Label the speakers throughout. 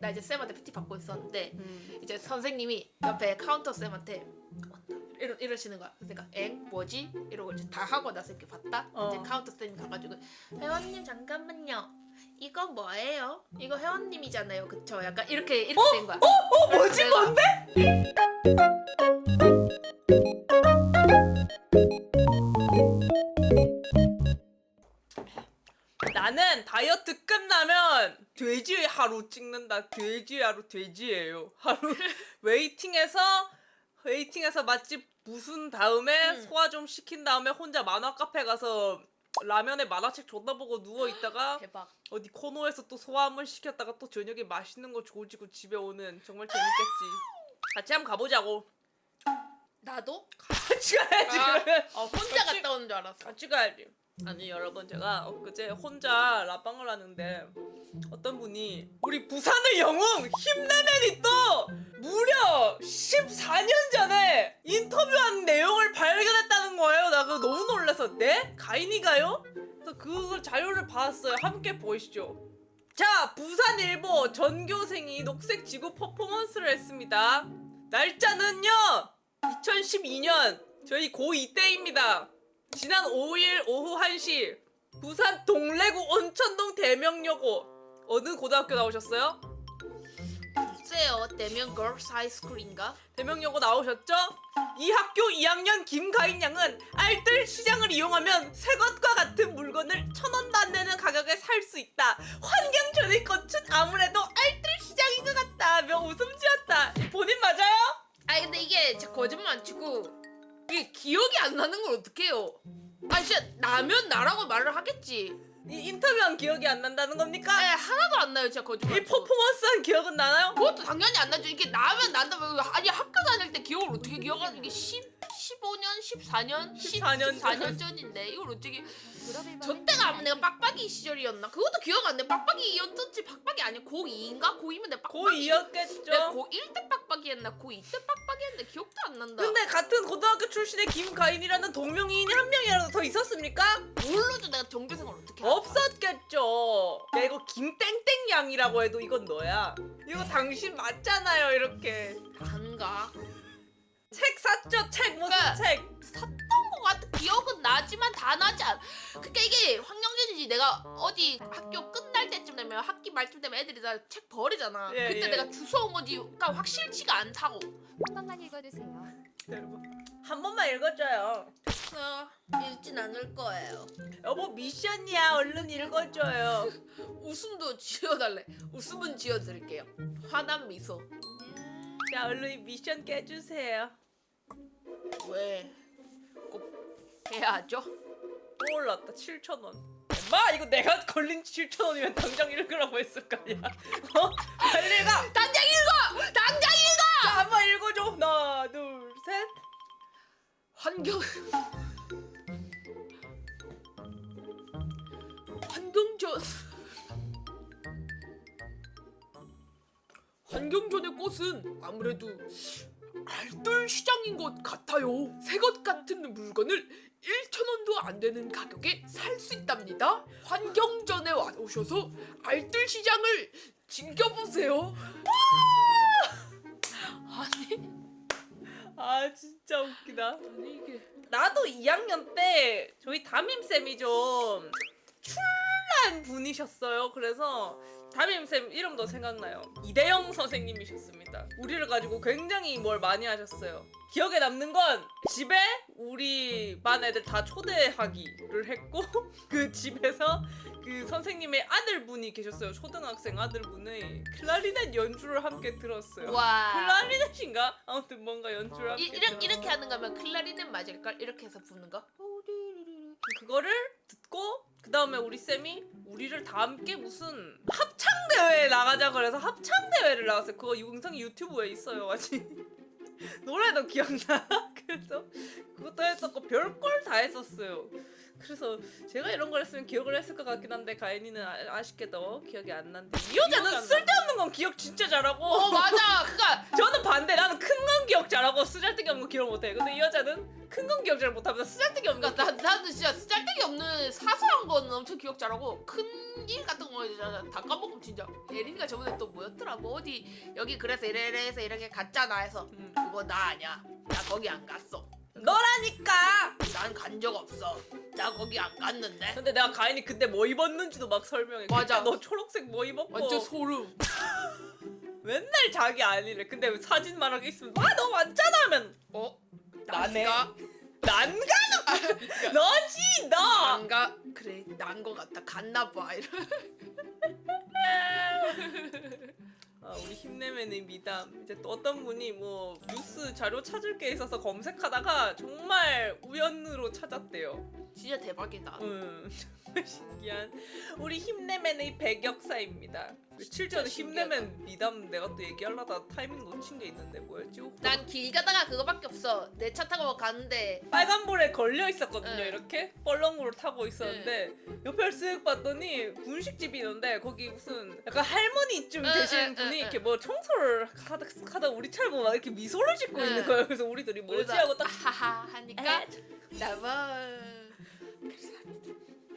Speaker 1: 나 이제 쌤한테 PT 받고 있었는데
Speaker 2: 음.
Speaker 1: 이제 선생님이 옆에 카운터 쌤한테 왔다 이러, 이러시는 거야. 내가 엥 뭐지? 이러고 이제 다 하고 나서 이렇게 봤다.
Speaker 2: 어.
Speaker 1: 이제 카운터 쌤이 가가지고 회원님 잠깐만요. 이거 뭐예요? 이거 회원님이잖아요, 그쵸? 약간 이렇게 이렇게 된 거야.
Speaker 2: 어 뭐지
Speaker 1: 내가-
Speaker 2: 뭔데? 나는 다이어트 끝나면 돼지 하루 찍는다. 돼지 하루 돼지예요. 하루 웨이팅해서 웨이팅해서 맛집 무슨 다음에
Speaker 1: 음.
Speaker 2: 소화 좀 시킨 다음에 혼자 만화 카페 가서 라면에 만화책 존나 보고 누워 있다가
Speaker 1: 대박.
Speaker 2: 어디 코너에서 또 소화 한번 시켰다가 또 저녁에 맛있는 거 조지고 집에 오는 정말 재밌겠지. 같이 한번 가보자고.
Speaker 1: 나도?
Speaker 2: 같이 가야지.
Speaker 1: 아.
Speaker 2: 그러면.
Speaker 1: 어, 혼자
Speaker 2: 같이-
Speaker 1: 갔다 오는 줄 알았어.
Speaker 2: 같이 가야지. 아니 여러분 제가 엊그제 혼자 라방을 하는데 어떤 분이 우리 부산의 영웅 힘내맨이 또 무려 14년 전에 인터뷰한 내용을 발견했다는 거예요. 나 그거 너무 놀라서 네? 가인이가요? 그래서 그걸 자료를 봤어요. 함께 보시죠. 자, 부산일보 전교생이 녹색 지구 퍼포먼스를 했습니다. 날짜는요, 2012년 저희 고2 때입니다. 지난 5일 오후 1시 부산 동래구 온천동 대명여고 어느 고등학교 나오셨어요?
Speaker 1: 글쎄요, 대면 걸스 하이스쿨인가?
Speaker 2: 대명여고 나오셨죠? 이 학교 2학년 김가인 양은 알뜰 시장을 이용하면 새 것과 같은 물건을 천 원도 안 되는 가격에 살 수 있다. 환경 전의 꽃은 아무래도 알뜰 시장인 것 같다 며 웃음 지었다. 본인 맞아요?
Speaker 1: 아니 근데 이게 거짓말 안 치고 기억이 안 나는 걸 어떡해요? 아 진짜 나면 나라고 말을 하겠지.
Speaker 2: 이 인터뷰한 기억이 안 난다는 겁니까?
Speaker 1: 아 하나도 안 나요 진짜 거짓말.
Speaker 2: 이. 퍼포먼스한 기억은 나나요?
Speaker 1: 그것도 당연히 안 나죠. 이게 나면 난다면 아니 학교 다닐 때 기억을 어떻게 기억하는 이게 10, 15년, 14년, 10,
Speaker 2: 14년
Speaker 1: 14년 전인데 이걸 어떻게
Speaker 3: 저저
Speaker 1: 때가 아마 내가 빡빡이 시절이었나? 그것도 기억 안 나. 빡빡이였던지 빡빡이 아니야. 고2인가? 고2면 내가 빡빡이
Speaker 2: 고2였겠죠.
Speaker 1: 내가 고1 때 빡빡이 했나? 고2 때 빡빡이 했는데 기억도 안 난다.
Speaker 2: 근데 같은 고등학교 출신의 김가인이라는 동명이인이 한 명이라도 더 있었습니까?
Speaker 1: 모르죠 내가 정교생을 어떻게 알아.
Speaker 2: 없었겠죠. 야 이거 김땡땡 양이라고 해도 이건 너야. 이거 당신 맞잖아요 이렇게.
Speaker 1: 안가?
Speaker 2: 책 샀죠 책 무슨
Speaker 1: 그러니까
Speaker 2: 책?
Speaker 1: 샀던 것 같은 기억은 나지만 다 나지 않. 그러니까 이게 환경전이지. 내가 어디 학교 끝날 때쯤 되면 학기 말쯤 되면 애들이 다 책 버리잖아.
Speaker 2: 예,
Speaker 1: 그때
Speaker 2: 예.
Speaker 1: 내가 주워 온 건지 그러니까 확실치가 않다고.
Speaker 3: 한 번만 읽어주세요.
Speaker 2: 한 번만 읽어줘요.
Speaker 1: 그래서 읽진 않을 거예요.
Speaker 2: 여보 미션이야 얼른 읽어줘요.
Speaker 1: 웃음도 지어달래. 웃음은 지어드릴게요. 화난 미소.
Speaker 2: 자 얼른 미션 깨주세요.
Speaker 1: 왜? 꼭 해야죠?
Speaker 2: 또 올랐다 7천 원. 마 이거 내가 걸린 7천 원이면 당장 읽으라고 했을 거 아니야. 어? 빨리 가.
Speaker 1: 당장 읽어! 당장 읽어!
Speaker 2: 자, 한번 읽어줘. 하나 둘 셋.
Speaker 1: 환경 환경전 환경전의 꽃은 아무래도 알뜰 시장인 것 같아요. 새것 같은 물건을 1,000원도 안 되는 가격에 살 수 있답니다. 환경전에 와 오셔서 알뜰 시장을 즐겨보세요. 아니,
Speaker 2: 아 진짜 웃기다.
Speaker 1: 아니 이게
Speaker 2: 나도 2학년 때 저희 담임 쌤이 좀 출란 분이셨어요. 그래서 담임 쌤 이름도 생각나요. 이대영 선생님이셨습니다. 우리를 가지고 굉장히 뭘 많이 하셨어요. 기억에 남는 건 집에 우리 반 애들 다 초대하기를 했고 그 집에서 그 선생님의 아들분이 계셨어요. 초등학생 아들분의 클라리넷 연주를 함께 들었어요.
Speaker 1: 와.
Speaker 2: 클라리넷인가? 아무튼 뭔가 연주를 함께
Speaker 1: 이, 이렇게
Speaker 2: 들었어요.
Speaker 1: 이렇게 하는 거면 클라리넷 맞을걸? 이렇게 해서 부는 거?
Speaker 2: 그거를 듣고 그 다음에 우리 쌤이 우리를 다 함께 무슨 합창 대회에 나가자 그래서 합창 대회를 나갔어요. 그거 영상이 유튜브에 있어요 아직. 노래도 기억나. 그래서 그것도 했었고 별걸 다 했었어요. 그래서 제가 이런 걸 했으면 기억을 했을 것 같긴 한데 가인이는 아, 아쉽게도 기억이 안 난데 이
Speaker 1: 기억이
Speaker 2: 여자는
Speaker 1: 안 나.
Speaker 2: 쓸데없는 건 기억 진짜 잘하고
Speaker 1: 어 맞아 그니까
Speaker 2: 저는 반대 나는 큰 건 기억 잘하고 쓰잘데기 없는 거 기억 못해. 근데 이 여자는 큰 건 기억 잘 못하면서 쓰잘데기 없는 거.
Speaker 1: 그러니까 나, 나는 진짜 쓰잘데기 없는 사소한 거는 엄청 기억 잘하고 큰 일 같은 거 진짜 다 까먹으면 진짜 예린이가 저번에 또 뭐였더라 뭐 어디 여기 그래서 이래 이래 해서 이렇게 갔잖아 해서
Speaker 2: 음.
Speaker 1: 그거 나 아니야 나 거기 안 갔어
Speaker 2: 너라니까.
Speaker 1: 난 간 적 없어 나 거기 안 갔는데
Speaker 2: 근데 내가 가인이 그때 뭐 입었는지도 막 설명해.
Speaker 1: 맞아.
Speaker 2: 그때 너 초록색 뭐 입었고.
Speaker 1: 완전 소름
Speaker 2: 맨날 자기 아니래. 근데 사진 말하고 있으면 아너 왔잖아 하면
Speaker 1: 어?
Speaker 2: 나네.
Speaker 1: 난가?
Speaker 2: 난가는 너지 너.
Speaker 1: 난가? 그래 난 거 같다 갔나 봐 이러
Speaker 2: 아, 우리 힘내면의 미담. 이제 또 어떤 분이 뭐 뉴스 자료 찾을 게 있어서 검색하다가 정말 우연으로 찾았대요.
Speaker 1: 진짜 대박이다
Speaker 2: 음, 정말 신기한 우리 힘내면의 백역사입니다. 며칠 전에
Speaker 1: 신기하다.
Speaker 2: 힘내면 미담 내가 또 얘기하려다 타이밍 놓친 게 있는데 뭐였지?
Speaker 1: 난 길 가다가 그거밖에 없어 내 차 타고 가는데
Speaker 2: 빨간불에 걸려 있었거든요.
Speaker 1: 네.
Speaker 2: 이렇게 뻘렁구를 타고 있었는데 옆에 쓱 봤더니 분식집이 있는데 거기 무슨 약간 할머니쯤
Speaker 1: 응,
Speaker 2: 되시는
Speaker 1: 응,
Speaker 2: 분이
Speaker 1: 응,
Speaker 2: 이렇게 뭐 청소를 하다, 하다 우리 차를 보고 막 이렇게 미소를 짓고
Speaker 1: 응.
Speaker 2: 있는 거예요. 그래서 우리들이 뭐지 하고 딱
Speaker 1: 하하 하니까 나봐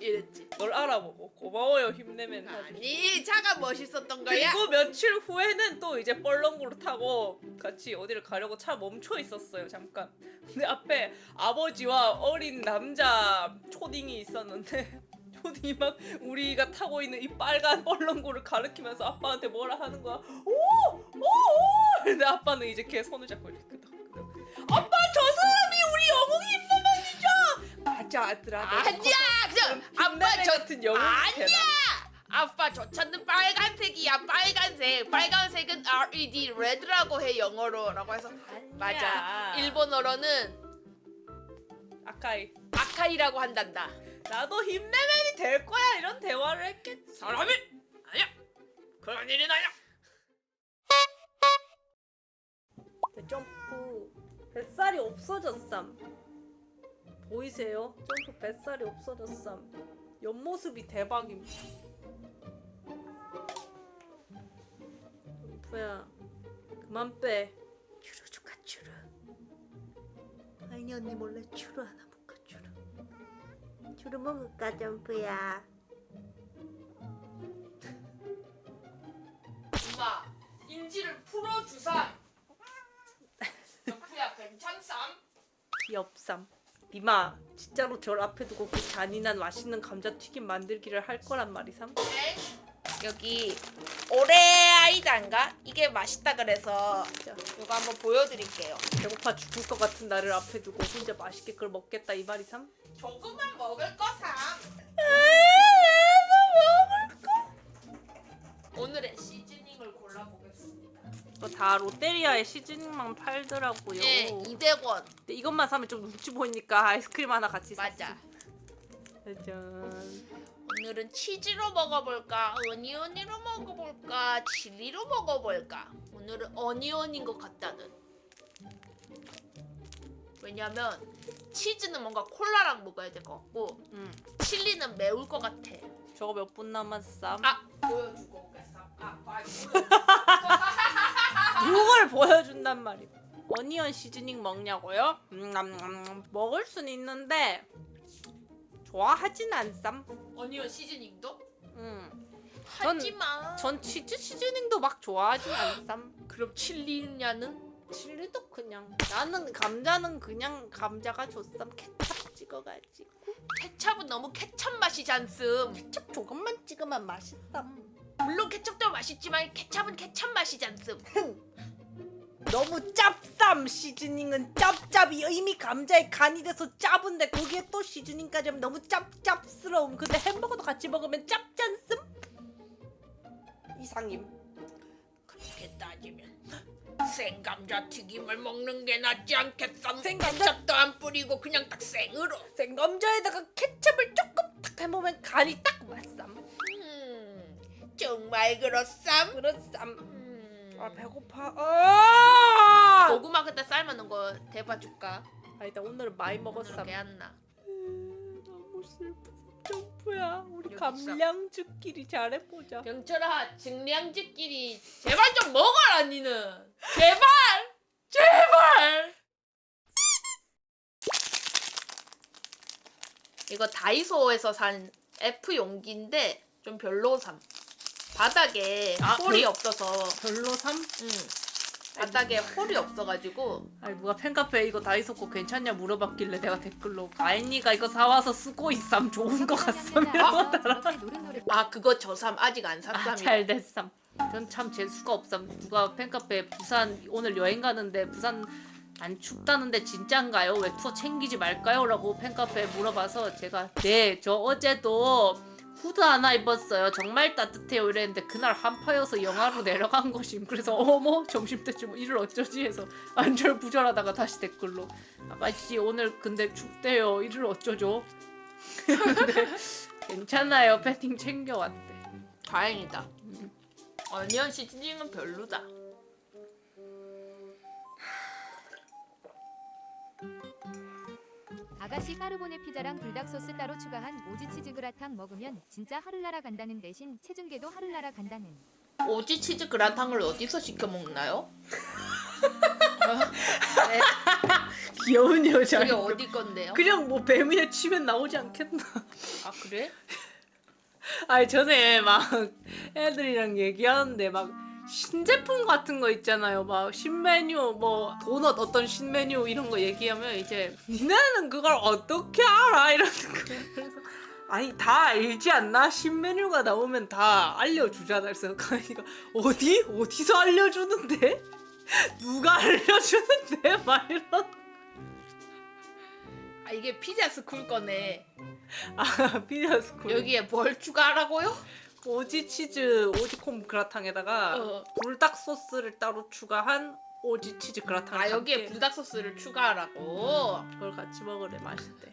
Speaker 1: 이랬지
Speaker 2: 널 알아보고 고마워요 힘내면 하고.
Speaker 1: 아니 차가 멋있었던 거야
Speaker 2: 그리고 며칠 후에는 또 이제 뻘렁구를 타고 같이 어디를 가려고 차 멈춰 있었어요 잠깐 근데 앞에 아버지와 어린 남자 초딩이 있었는데 초딩이 막 우리가 타고 있는 이 빨간 뻘렁구를 가리키면서 아빠한테 뭐라 하는 거야 오! 오! 오! 근데 아빠는 이제 걔 손을 잡고 이렇게 끄덕끄덕 아빠 저 내가
Speaker 1: 아니야! 그냥 아빠 저
Speaker 2: 같은 영웅
Speaker 1: 아니야! 아빠 저 차는 빨간색이야 빨간색. 빨간색은 LED red라고 해 영어로라고 해서. 맞아. 일본어로는
Speaker 2: 아카이.
Speaker 1: 아카이라고 한단다.
Speaker 2: 나도 힘내면이 될 거야 이런 대화를 했겠지.
Speaker 1: 사람이 아니야. 그런 일은 아니야
Speaker 2: 점프. 뱃살이 없어졌삼 보이세요? 점프 뱃살이 없어졌삼 옆모습이 대박입니다. 점프야 그만 빼. 추루 줄까 추루. 아이니 언니 몰래 추루 하나 볼까 추루? 추루 먹을까 점프야?
Speaker 1: 엄마 인지를 풀어주사 여프야 괜찮삼?
Speaker 2: 귀엽삼. 니마 진짜로 절 앞에 두고 그 잔인한 맛있는 감자튀김 만들기를 할 거란 말이삼.
Speaker 1: 네. 여기 오레아이단가? 이게 맛있다 그래서
Speaker 2: 자,
Speaker 1: 이거 한번 보여드릴게요
Speaker 2: 배고파 죽을 것 같은 나를 앞에 두고 혼자 맛있게 그걸 먹겠다 이 말이삼.
Speaker 1: 조금만 먹을 거삼 오늘의 시즈닝을 골라보겠습니다
Speaker 2: 다 롯데리아의 시즈닝만 팔더라고요.
Speaker 1: 예 200원
Speaker 2: 근데 이것만 사면 좀 눈치 보이니까 아이스크림 하나 같이
Speaker 1: 맞아
Speaker 2: 샀어. 짜잔.
Speaker 1: 오늘은 치즈로 먹어볼까 어니언으로 먹어볼까 칠리로 먹어볼까 오늘은 어니언인 것 같다는 왜냐면 치즈는 뭔가 콜라랑 먹어야 될 것 같고
Speaker 2: 응.
Speaker 1: 칠리는 매울 것 같아
Speaker 2: 저거 몇 분 남았삼?
Speaker 1: 아 보여주고 오겠어 아 빨리
Speaker 2: 그걸 보여준단 말이야. 어니언 시즈닝 먹냐고요? 음, 음, 음, 먹을 순 있는데 좋아하진 않삼.
Speaker 1: 어니언 시즈닝도
Speaker 2: 음. 전-
Speaker 1: 하지마
Speaker 2: 전 치즈 시즈닝도 막 좋아하진 않삼.
Speaker 1: 그럼 칠리냐는
Speaker 2: 칠리도 그냥 나는 감자는 그냥 감자가 좋삼. 케찹 찍어가지고
Speaker 1: 케찹은 너무 케찹 맛이지 않음
Speaker 2: 케찹 조금만 찍으면 맛있삼.
Speaker 1: 물론 케찹도 맛있지만 케찹은 케찹 맛이지 않음.
Speaker 2: 너무 짭쌈 시즈닝은 짭짭이 이미 감자에 간이 돼서 짜은데 거기에 또 시즈닝까지 하면 너무 짭짭스러움. 근데 햄버거도 같이 먹으면 짭짠씀 이상임.
Speaker 1: 그렇게 따지면 생감자 튀김을 먹는 게 낫지 않겠어?
Speaker 2: 생감자-
Speaker 1: 케찹도 안 뿌리고 그냥 딱 생으로.
Speaker 2: 생감자에다가 케첩을 조금 탁 해보면 간이 딱 맞쌈
Speaker 1: 음, 정말 그렇삼?
Speaker 2: 그렇쌈.
Speaker 1: 음.
Speaker 2: 아 배고파. 아!
Speaker 1: 고구마 그때 삶아놓은 거 대봐 줄까?
Speaker 2: 아 일단 오늘은 많이
Speaker 1: 먹었어. 개안나.
Speaker 2: 음, 너무 슬퍼. 점프야. 우리 감량주끼리 잘해보자.
Speaker 1: 병철아 증량지끼리 제발 좀 먹어라 니는 제발 제발 이거 다이소에서 산 F 용기인데 좀 별로 삼 바닥에
Speaker 2: 아,
Speaker 1: 홀이
Speaker 2: 별-
Speaker 1: 없어서.
Speaker 2: 별로 삼?
Speaker 1: 응. 바닥에 홀이 없어가지고
Speaker 2: 아니 누가 팬카페 이거 다이소 거 괜찮냐 물어봤길래 내가 댓글로 아이니가 이거 사와서 쓰고 있삼 좋은 거 이러고 달아
Speaker 1: 아 그거 저삼 아직 안 샀삼이.
Speaker 2: 아잘 됐삼 전 참 재수가 없삼 누가 팬카페 부산 오늘 여행 가는데 부산 안 춥다는데 진짠가요? 왜 투어 챙기지 말까요? 라고 팬카페에 물어봐서 제가 네 저 어제도 후드 하나 입었어요. 정말 따뜻해요. 이랬는데 그날 한파여서 영하로 내려간 것임. 그래서 어머 점심때쯤 이를 어쩌지 해서 안절부절하다가 다시 댓글로. 아가씨 오늘 근데 춥대요. 이를 어쩌죠? 근데 괜찮아요. 패딩 챙겨왔대.
Speaker 1: 다행이다. 어니언 시즈닝은 별로다.
Speaker 3: 아가씨 까르보네 피자랑 불닭 소스 따로 추가한 오지 치즈 그라탕 먹으면 진짜 하늘나라 간다는 대신 체중계도 하늘나라 간다는.
Speaker 1: 오지 치즈 그라탕을 어디서 시켜 먹나요? 네,
Speaker 2: 귀여운 여자
Speaker 1: 그게 어디 건데요?
Speaker 2: 그냥 뭐 뱀이에 치면 나오지 않겠나
Speaker 1: 아 그래?
Speaker 2: 아니 전에 막 애들이랑 얘기하는데 막 신제품 같은 거 있잖아요. 막 신메뉴 뭐 도넛 어떤 신메뉴 이런 거 얘기하면 이제 니네는 그걸 어떻게 알아? 이러는 거예요 그래서 아니 다 알지 않나? 신메뉴가 나오면 다 알려주잖아. 그래서 가인이가 어디? 어디서 알려주는데? 누가 알려주는데? 막 이런.
Speaker 1: 아 이게 피자 스쿨 거네.
Speaker 2: 아 피자 스쿨.
Speaker 1: 여기에 뭘 추가하라고요?
Speaker 2: 오지 치즈 오지콤 그라탕에다가
Speaker 1: 어.
Speaker 2: 불닭 소스를 따로 추가한 오지 치즈 그라탕
Speaker 1: 아 여기에 불닭 소스를 추가하라고.
Speaker 2: 그걸 같이 먹으래 맛있대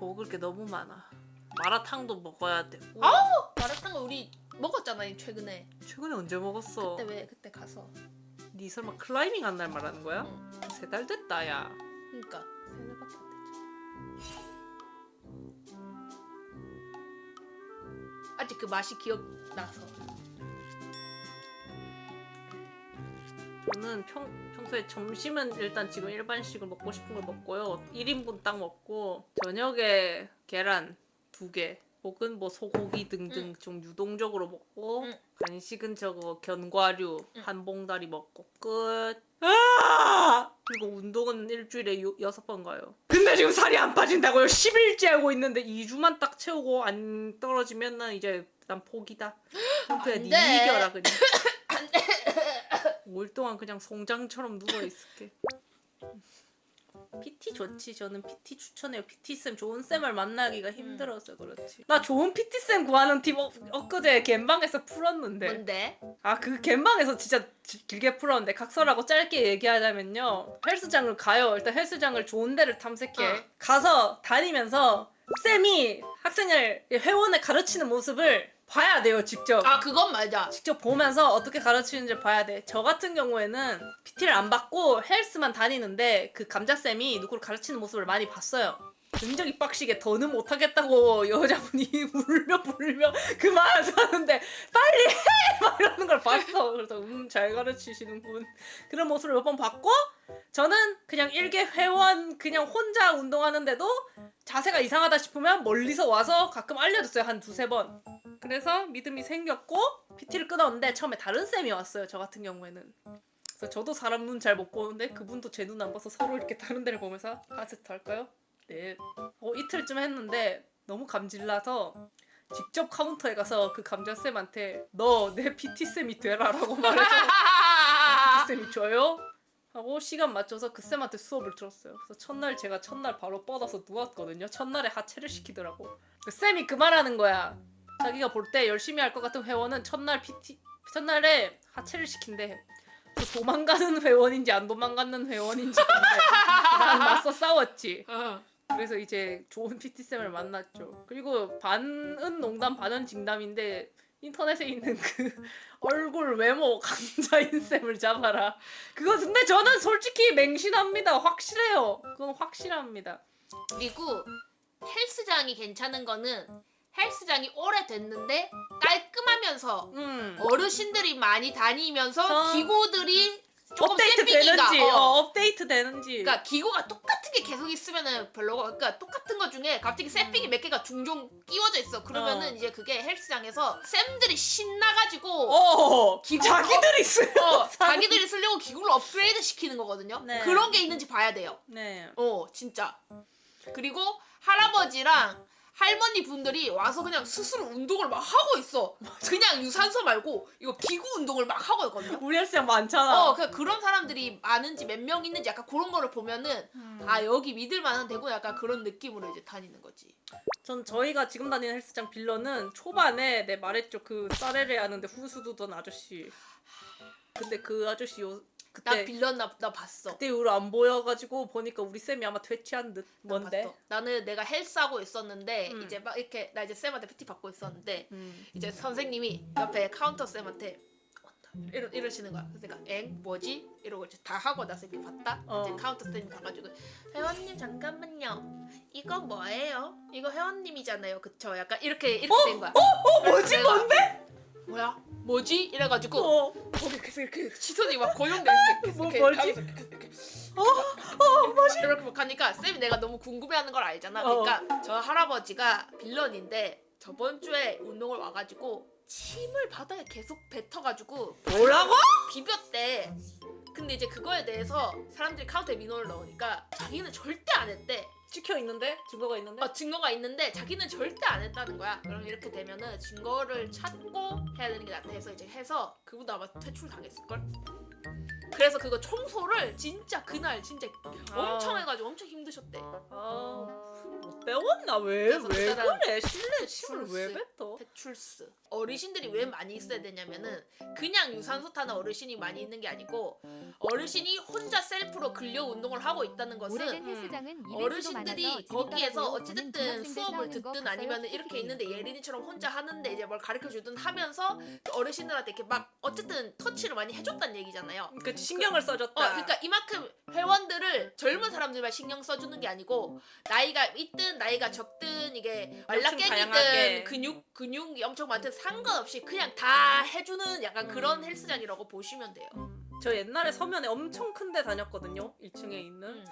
Speaker 2: 먹을 게 너무 많아 마라탕도 먹어야 되고
Speaker 1: 아우 마라탕 우리 먹었잖아요 최근에.
Speaker 2: 최근에 언제 먹었어?
Speaker 1: 그때 왜 그때 가서?
Speaker 2: 니 설마 클라이밍 한 날 말하는 거야?
Speaker 1: 응.
Speaker 2: 세달 됐다 야
Speaker 1: 그러니까 맛이 기억나서.
Speaker 2: 저는 평, 평소에 점심은 일단 지금 일반식을 먹고 싶은 걸 먹고요 1인분 딱 먹고 저녁에 계란 두개 혹은 뭐 소고기 등등
Speaker 1: 응.
Speaker 2: 좀 유동적으로 먹고
Speaker 1: 응.
Speaker 2: 간식은 저거 견과류
Speaker 1: 응.
Speaker 2: 한 봉다리 먹고 끝 아! 그리고 운동은 일주일에 유, 여섯 번 가요 근데 지금 살이 안 빠진다고요 10일째 하고 있는데 2주만 딱 채우고 안 떨어지면 난 이제 난 포기다 그냥 안니
Speaker 1: 돼.
Speaker 2: 이겨라 그냥 5일 동안 그냥 송장처럼 누워 있을게. PT 좋지. 저는 PT 추천해요. PT 쌤 좋은 쌤을 만나기가 힘들어서 그렇지. 나 좋은 PT 쌤 구하는 팁 어, 엊그제 갬방에서 풀었는데.
Speaker 1: 뭔데?
Speaker 2: 아그 갬방에서 진짜 지- 길게 풀었는데 각설하고 짧게 얘기하자면요. 헬스장을 가요. 일단 헬스장을 좋은 데를 탐색해.
Speaker 1: 어.
Speaker 2: 가서 다니면서 쌤이 학생을 회원을 가르치는 모습을 봐야 돼요. 직접.
Speaker 1: 아 그건 맞아.
Speaker 2: 직접 보면서 어떻게 가르치는지 봐야 돼. 저 같은 경우에는 PT를 안 받고 헬스만 다니는데 그 감자쌤이 누구를 가르치는 모습을 많이 봤어요. 굉장히 빡시게 더는 못하겠다고 여자분이 울며 불며 그만하자는데 빨리 해! 막 이러는 걸 봤어. 그래서 음 잘 가르치시는군. 그런 모습을 몇 번 봤고 저는 그냥 일개 회원 그냥 혼자 운동하는데도 자세가 이상하다 싶으면 멀리서 와서 가끔 알려줬어요. 한 두세 번. 그래서 믿음이 생겼고 PT를 끊었는데 처음에 다른 쌤이 왔어요. 저 같은 경우에는. 그래서 저도 사람 눈 잘 못 보는데 그분도 제 눈 안 봐서 서로 이렇게 다른 데를 보면서 카세트 할까요? 네. 어, 이틀쯤 했는데 너무 감질나서 직접 카운터에 가서 그 감자 쌤한테 너 내 PT 쌤이 되라라고 말해서 PT 쌤이 줘요? 하고 시간 맞춰서 그 쌤한테 수업을 들었어요. 그래서 첫날 제가 첫날 바로 뻗어서 누웠거든요. 첫날에 하체를 시키더라고. 그 쌤이 그 말하는 거야. 자기가 볼 때 열심히 할 것 같은 회원은 첫날 PT 첫날에 하체를 시킨대. 그래서 도망가는 회원인지 안 도망가는 회원인지 난 맞서 싸웠지.
Speaker 1: 어.
Speaker 2: 그래서 이제 좋은 PT 쌤을 만났죠. 그리고 반은 농담 반은 진담인데 인터넷에 있는 그 얼굴 외모 감자인 쌤을 잡아라. 그거 근데 저는 솔직히 맹신합니다. 확실해요. 그건 확실합니다.
Speaker 1: 그리고 헬스장이 괜찮은 거는 헬스장이 오래됐는데 깔끔하면서
Speaker 2: 음.
Speaker 1: 어르신들이 많이 다니면서
Speaker 2: 어.
Speaker 1: 기구들이 조금
Speaker 2: 업데이트 되는지,
Speaker 1: 어.
Speaker 2: 어, 업데이트 되는지.
Speaker 1: 그러니까 기구가 똑같은 게 계속 있으면은 별로고 그러니까 똑같은 것 중에 갑자기 쌤빙이 몇 개가 종종 끼워져 있어. 그러면은
Speaker 2: 어.
Speaker 1: 이제 그게 헬스장에서 쌤들이 신나가지고
Speaker 2: 어
Speaker 1: 기구-
Speaker 2: 자기들이 쓰요.
Speaker 1: 어, 자기들이 쓰려고 기구를 업그레이드 시키는 거거든요.
Speaker 2: 네.
Speaker 1: 그런 게 있는지 봐야 돼요.
Speaker 2: 네.
Speaker 1: 어, 진짜. 그리고 할아버지랑 할머니 분들이 와서 그냥 스스로 운동을 막 하고 있어. 그냥 유산소 말고 이거 기구 운동을 막 하고 있거든요.
Speaker 2: 우리 헬스장 많잖아.
Speaker 1: 어, 그 그런 사람들이 많은지 몇 명 있는지 약간 그런 거를 보면은
Speaker 2: 음.
Speaker 1: 아 여기 믿을 만한 대구 약간 그런 느낌으로 이제 다니는 거지.
Speaker 2: 전 저희가 지금 다니는 헬스장 빌런은 초반에 내 말했죠 그 싸레레 하는데 후수두던 아저씨. 근데 그 아저씨 요
Speaker 1: 나
Speaker 2: 그때
Speaker 1: 빌렸나 나 봤어.
Speaker 2: 그때 이후로 안 보여가지고 보니까 우리 쌤이 아마 퇴치한 듯
Speaker 1: 나
Speaker 2: 뭔데?
Speaker 1: 봤어. 나는 내가 헬스 하고 있었는데
Speaker 2: 음.
Speaker 1: 이제 막 이렇게 나 이제 쌤한테 PT 받고 있었는데
Speaker 2: 음.
Speaker 1: 이제 선생님이 옆에 카운터 쌤한테 왔다. 이러, 이러시는 거야. 내가 엥 뭐지? 이러고 이제 다 하고 나서 이렇게 봤다.
Speaker 2: 어.
Speaker 1: 이제 카운터 쌤이 가가지고 회원님 잠깐만요. 이거 뭐예요? 이거 회원님이잖아요. 그쵸? 약간 이렇게 이렇게 된 거야.
Speaker 2: 어 뭐지
Speaker 1: 내가-
Speaker 2: 뭔데?
Speaker 1: 뭐야? 뭐지? 이래가지고
Speaker 2: 어.
Speaker 1: 거기 계속 이렇게 시선이 막 고정돼 이렇게
Speaker 2: 뭐,
Speaker 1: 이렇게
Speaker 2: 뭐지?
Speaker 1: 하면서 이렇게, 이렇게. 어, 뭐지? 이렇게 막 하니까 쌤이 내가 너무 궁금해하는 걸 알잖아.
Speaker 2: 어.
Speaker 1: 그러니까 저 할아버지가 빌런인데 저번 주에 운동을 와가지고 침을 바닥에 계속 뱉어가지고
Speaker 2: 뭐라고?
Speaker 1: 비볐대. 근데 이제 그거에 대해서 사람들이 카운터에 민원을 넣으니까 자기는 절대 안 했대.
Speaker 2: 찍혀 있는데 증거가 있는데?
Speaker 1: 어, 증거가 있는데 자기는 절대 안 했다는 거야. 그럼 이렇게 되면은 증거를 찾고 해야 되는 게 낫다 해서 이제 해서 그분도 아마 퇴출 당했을 걸. 그래서 그거 청소를 진짜 그날 진짜 엄청
Speaker 2: 아.
Speaker 1: 해가지고 엄청 힘드셨대.
Speaker 2: 아못 배웠나 왜?
Speaker 1: 그래서
Speaker 2: 왜
Speaker 1: 그때는
Speaker 2: 그래? 실내 침을 왜
Speaker 1: 출스.
Speaker 2: 뱉어?
Speaker 1: 퇴출스. 어르신들이 왜 많이 있어야 되냐면은 그냥 유산소 타는 어르신이 많이 있는 게 아니고 어르신이 혼자 셀프로 근력 운동을 하고 있다는 것은
Speaker 3: 오래된 헬스장은
Speaker 1: 어르신들이 거기에서 어찌됐든 수업을 듣든
Speaker 3: 봤어요.
Speaker 1: 아니면 이렇게 있는데 예린이처럼 혼자 하는데 이제 뭘 가르쳐 주든 하면서 그 어르신들한테 이렇게 막 어쨌든 터치를 많이 해줬다는 얘기잖아요.
Speaker 2: 그 신경을 써줬다.
Speaker 1: 어, 그러니까 이만큼 회원들을 젊은 사람들만 신경 써주는 게 아니고 나이가 있든 나이가 적든 이게
Speaker 2: 다양하게.
Speaker 1: 말라깽이든 근육 근육이 엄청 많든 상관없이 그냥 다 해주는 약간
Speaker 2: 음.
Speaker 1: 그런 헬스장이라고 보시면 돼요.
Speaker 2: 저 옛날에 서면에 엄청 큰 데 다녔거든요. 1층에 있는.
Speaker 1: 음.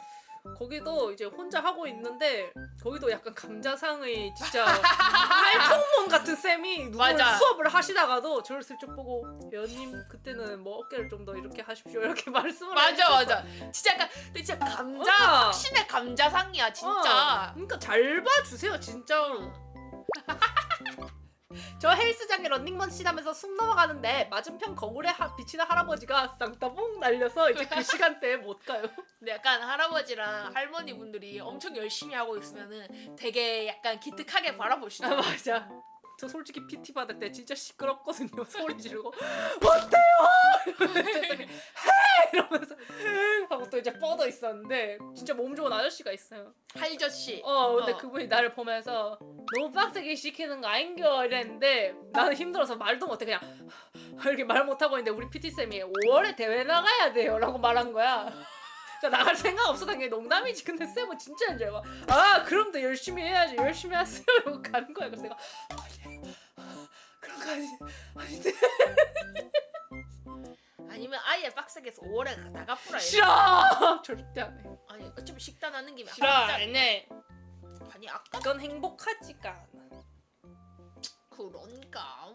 Speaker 2: 거기도 이제 혼자 하고 있는데 거기도 약간 감자상의 진짜 활동몬 같은 쌤이
Speaker 1: 맞아.
Speaker 2: 수업을 하시다가도 저를 슬쩍 보고 회원님 그때는 뭐 어깨를 좀 더 이렇게 하십시오 이렇게 말씀을
Speaker 1: 맞아
Speaker 2: 해주셨어.
Speaker 1: 맞아. 진짜 약간 근데 진짜 감자
Speaker 2: 어.
Speaker 1: 확신의 감자상이야 진짜.
Speaker 2: 어, 그러니까 잘 봐주세요 진짜로. 저 헬스장에 런닝머신 하면서 숨 넘어가는데 맞은편 거울에 하, 비치는 할아버지가 쌍따봉 날려서 이제 그 시간대에 못 가요.
Speaker 1: 근데 약간 할아버지랑 할머니 분들이 엄청 열심히 하고 있으면은 되게 약간 기특하게
Speaker 2: 아
Speaker 1: 바라보시죠.
Speaker 2: 맞아. 저 솔직히 PT 받을 때 진짜 시끄럽거든요. 소리 지르고 어때요? 이러면서 하고 또 이제 뻗어 있었는데 진짜 몸 좋은 아저씨가 있어요.
Speaker 1: 할저씨.
Speaker 2: 어 근데
Speaker 1: 어.
Speaker 2: 그분이 나를 보면서 너무 빡세게 시키는 거 아닌겨 이랬는데 나는 힘들어서 말도 못해 그냥 이렇게 말 못하고 있는데 우리 PT 쌤이 5월에 대회 나가야 돼요라고 말한 거야. 그러니까 나갈 생각 없어 당연히 농담이지 근데 쌤은 진짜 인 줄 알고 아 그럼 또 열심히 해야지 열심히 하세요 이러고 가는 거야 그래서 내가 거 아니 아닌데
Speaker 1: 아니면 아예 빡세게 해서 5월에 나가보라.
Speaker 2: 싫어 절대 안해
Speaker 1: 아니 어차피 식단 하는 김에
Speaker 2: 싫어. 안해
Speaker 1: 아니 아까
Speaker 2: 그건 행복하지가 않아
Speaker 1: 그런가?